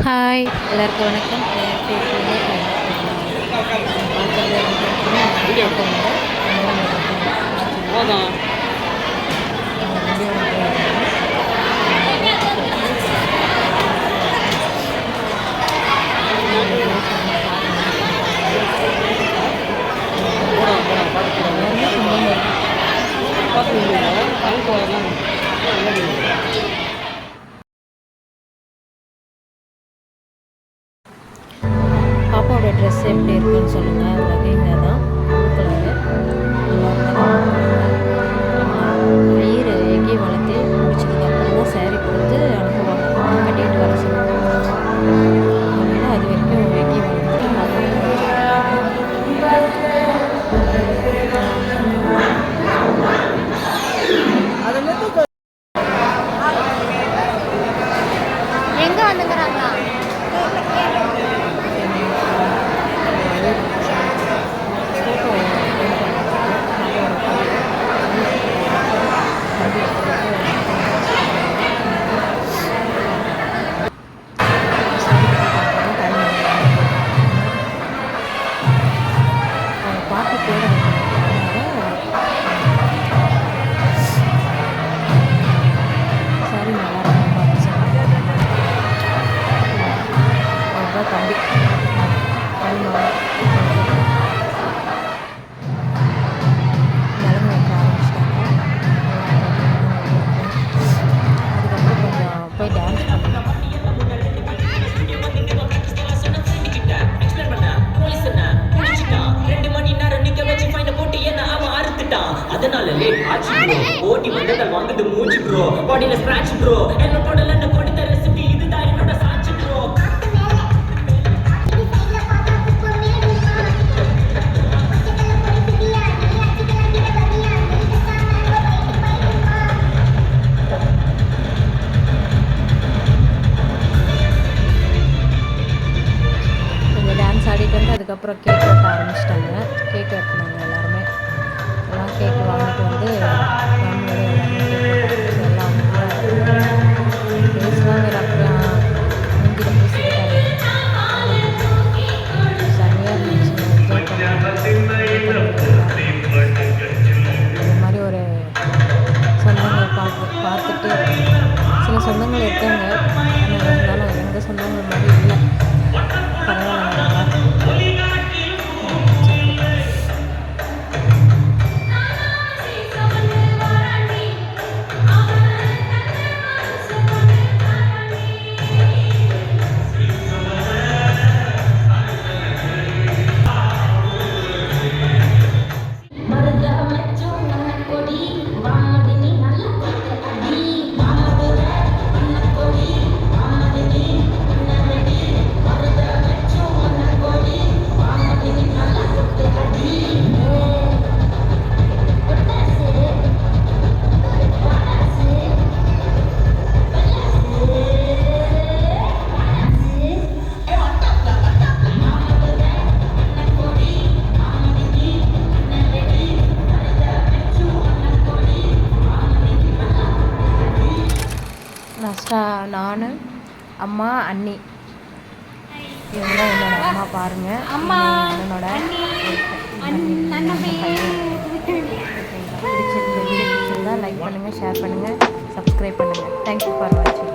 Hi எல்லாருக்கும் வணக்கம்? பார்க்கறது ட்ரெஸ் எப்படி இருக்குன்னு சொல்லுங்கள் லெஹெங்கா தான். ஐயர் Marco Pena. அதனால லேட் ஆச்சு ப்ரோ ஓட்டி வந்ததை வாங்குது மூச்சு ப்ரோ பாடியில ஸ்கிராட்ச் ப்ரோ என்ன போடல என்ன கொடுத்த ரெசிபி இதுதான் என்னோட சாட்சி ப்ரோ டான்ஸ் ஆடிட்டு வந்து அதுக்கப்புறம் கேக் வெட்ட ஆரம்பிச்சிட்டாங்க. கேக் வெட்டினாங்க Thank you. நான் அம்மா அண்ணி. இவங்களாம் என்னோட அம்மா பாருங்க. அம்மா, என்னோட பிடிச்சிருந்தா லைக் பண்ணுங்கள் ஷேர் பண்ணுங்கள் சப்ஸ்கிரைப் பண்ணுங்கள் தேங்க்யூ ஃபார் வாட்சிங்